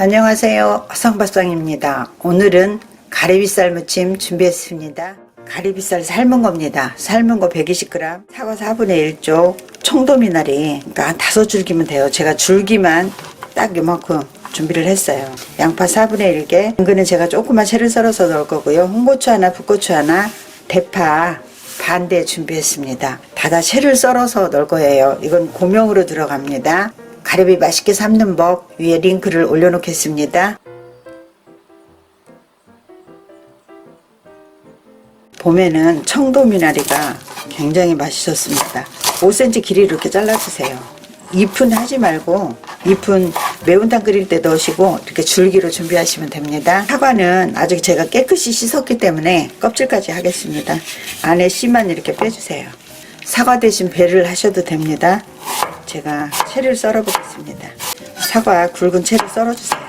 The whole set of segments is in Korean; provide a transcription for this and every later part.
안녕하세요. 화성밥상입니다. 오늘은 가리비살 무침 준비했습니다. 가리비살 삶은 겁니다. 삶은 거 120g, 사과 4분의 1쪽, 청도미나리, 그러니까 한 다섯 줄기면 돼요. 제가 줄기만 딱 요만큼 준비를 했어요. 양파 4분의 1개, 당근은 제가 조그만 채를 썰어서 넣을 거고요. 홍고추 하나, 붓고추 하나, 대파 반대 준비했습니다. 다다 채를 썰어서 넣을 거예요. 이건 고명으로 들어갑니다. 가리비 맛있게 삶는 법 위에 링크를 올려놓겠습니다. 봄에는 청도 미나리가 굉장히 맛있었습니다. 5cm 길이 이렇게 잘라주세요. 잎은 하지 말고 잎은 매운탕 끓일 때 넣으시고 이렇게 줄기로 준비하시면 됩니다. 사과는 아직 제가 깨끗이 씻었기 때문에 껍질까지 하겠습니다. 안에 씨만 이렇게 빼주세요. 사과 대신 배를 하셔도 됩니다. 제가 채를 썰어 보겠습니다. 사과 굵은 채를 썰어 주세요.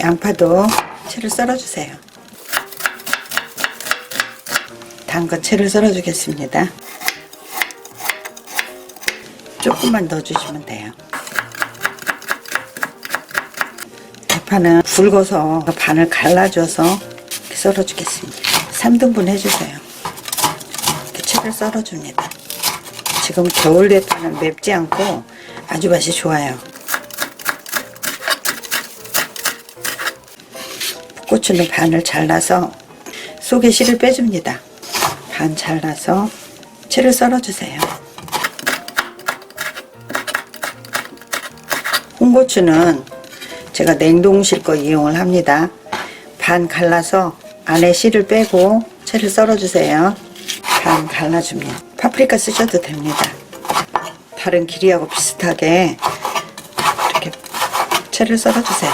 양파도 채를 썰어 주세요. 당근 채를 썰어 주겠습니다. 조금만 넣어 주시면 돼요. 대파는 굵어서 반을 갈라줘서 썰어 주겠습니다. 3등분 해주세요. 채를 썰어 줍니다. 지금 겨울 대파는 맵지 않고 아주 맛이 좋아요. 고추는 반을 잘라서 속에 씨를 빼줍니다. 반 잘라서 채를 썰어주세요. 홍고추는 제가 냉동실 거 이용을 합니다. 반 갈라서 안에 씨를 빼고 채를 썰어주세요. 반 갈라주면 파프리카 쓰셔도 됩니다. 다른 길이하고 비슷하게 이렇게 채를 썰어주세요.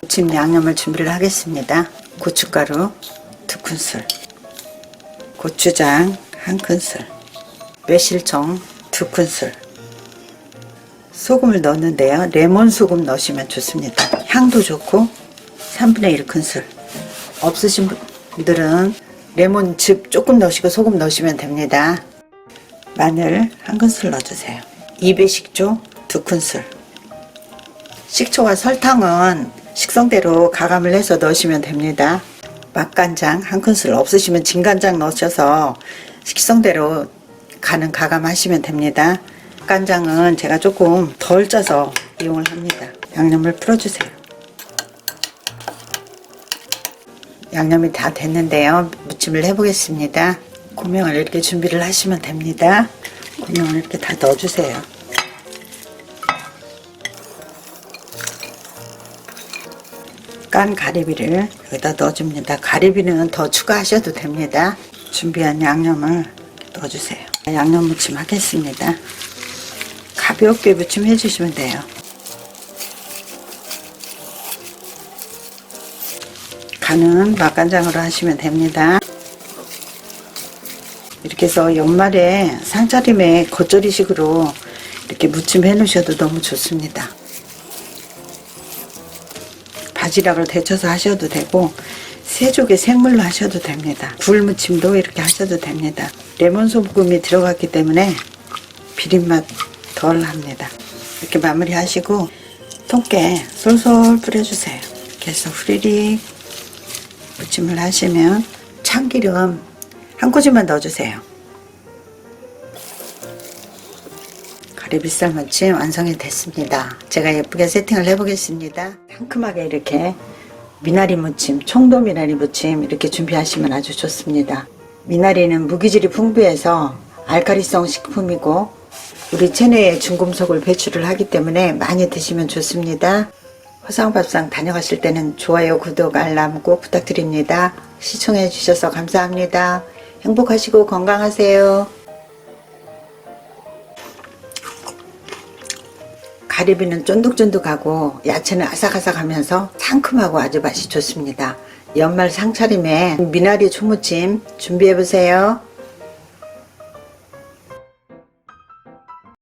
무침 양념을 준비를 하겠습니다. 고춧가루 두 큰술, 고추장 한 큰술, 매실청 두 큰술, 소금을 넣는데요. 레몬 소금 넣으시면 좋습니다. 향도 좋고 3분의 1 큰술. 없으신 분들은 레몬즙 조금 넣으시고 소금 넣으시면 됩니다. 마늘 한 큰술 넣어주세요. 2배 식초 두 큰술. 식초와 설탕은 식성대로 가감을 해서 넣으시면 됩니다. 맛간장 한 큰술 없으시면 진간장 넣으셔서 식성대로 가는 가감하시면 됩니다. 간장은 제가 조금 덜 짜서 이용을 합니다. 양념을 풀어주세요. 양념이 다 됐는데요. 무침을 해보겠습니다. 고명을 이렇게 준비를 하시면 됩니다. 고명을 이렇게 다 넣어주세요. 깐 가리비를 여기다 넣어줍니다. 가리비는 더 추가하셔도 됩니다. 준비한 양념을 넣어주세요. 양념 무침 하겠습니다. 가볍게 무침 해주시면 돼요. 간은 맛간장으로 하시면 됩니다. 이렇게 해서 연말에 상차림에 겉절이식으로 이렇게 무침 해 놓으셔도 너무 좋습니다. 바지락을 데쳐서 하셔도 되고 새조개 생물로 하셔도 됩니다. 굴무침도 이렇게 하셔도 됩니다. 레몬 소금이 들어갔기 때문에 비린맛 덜 합니다. 이렇게 마무리 하시고 통깨 솔솔 뿌려주세요. 이렇게 해서 후리릭 무침을 하시면 참기름 한 꼬집만 넣어주세요. 가리비살 무침 완성이 됐습니다. 제가 예쁘게 세팅을 해보겠습니다. 상큼하게 이렇게 미나리 무침, 청도 미나리 무침 이렇게 준비하시면 아주 좋습니다. 미나리는 무기질이 풍부해서 알카리성 식품이고 우리 체내에 중금속을 배출을 하기 때문에 많이 드시면 좋습니다. 화상밥상 다녀가실 때는 좋아요, 구독, 알람 꼭 부탁드립니다. 시청해 주셔서 감사합니다. 행복하시고 건강하세요. 가리비는 쫀득쫀득하고 야채는 아삭아삭하면서 상큼하고 아주 맛이 좋습니다. 연말 상차림에 미나리 초무침 준비해보세요.